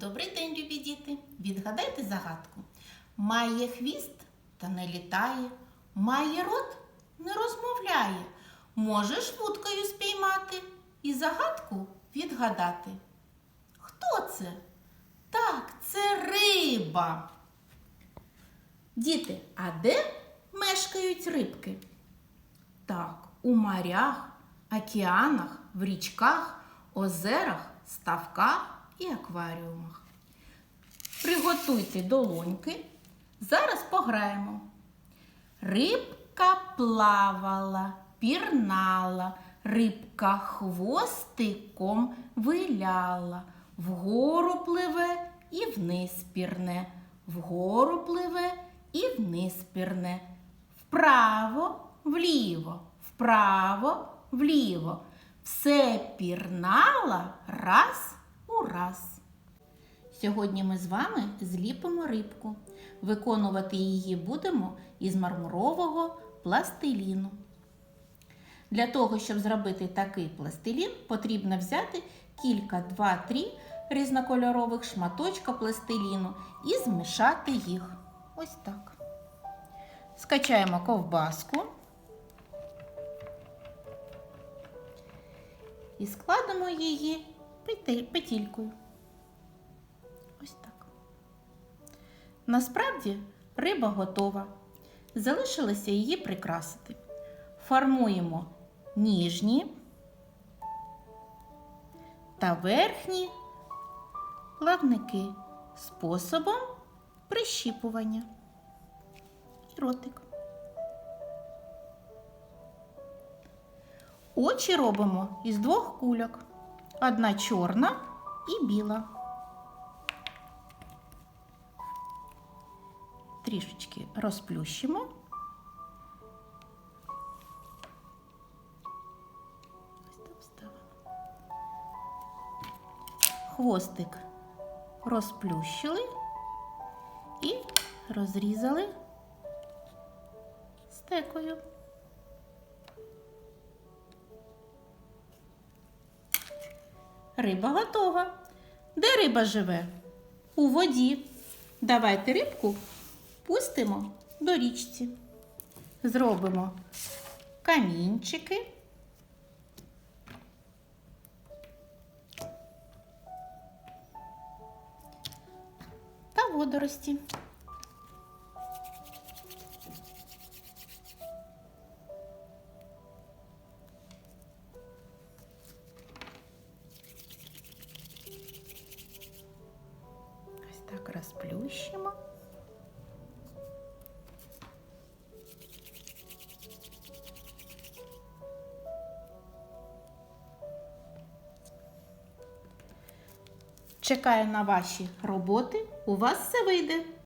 Добрий день, любі діти! Відгадайте загадку. Має хвіст та не літає, має рот, не розмовляє. Можеш вудкою спіймати і загадку відгадати. Хто це? Так, це риба. Діти, а де мешкають рибки? Так, у морях, океанах, в річках, озерах, ставках і акваріумах. Приготуйте долоньки. Зараз пограємо. Рибка плавала, пірнала, рибка хвостиком виляла, вгору пливе і вниз пірне, вгору пливе і вниз пірне, вправо, вліво, вправо, вліво. Все пірнала раз у раз. Сьогодні ми з вами зліпимо рибку. Виконувати її будемо із мармурового пластиліну. Для того, щоб зробити такий пластилін, потрібно взяти кілька, два-три різнокольорових шматочка пластиліну і змішати їх. Ось так. Скачаємо ковбаску і складемо її петількою. Ось так. Насправді риба готова. Залишилося її прикрасити. Формуємо ніжні та верхні плавники способом прищіпування. І ротик. Очі робимо із двох кульок. Одна чорна і біла. Трішечки розплющимо. Хвостик розплющили і розрізали стекою. Риба готова. Де риба живе? У воді. Давайте рибку пустимо до річці. Зробимо камінчики. Та водорості. Так розплющимо. Чекаю на ваші роботи. У вас все вийде.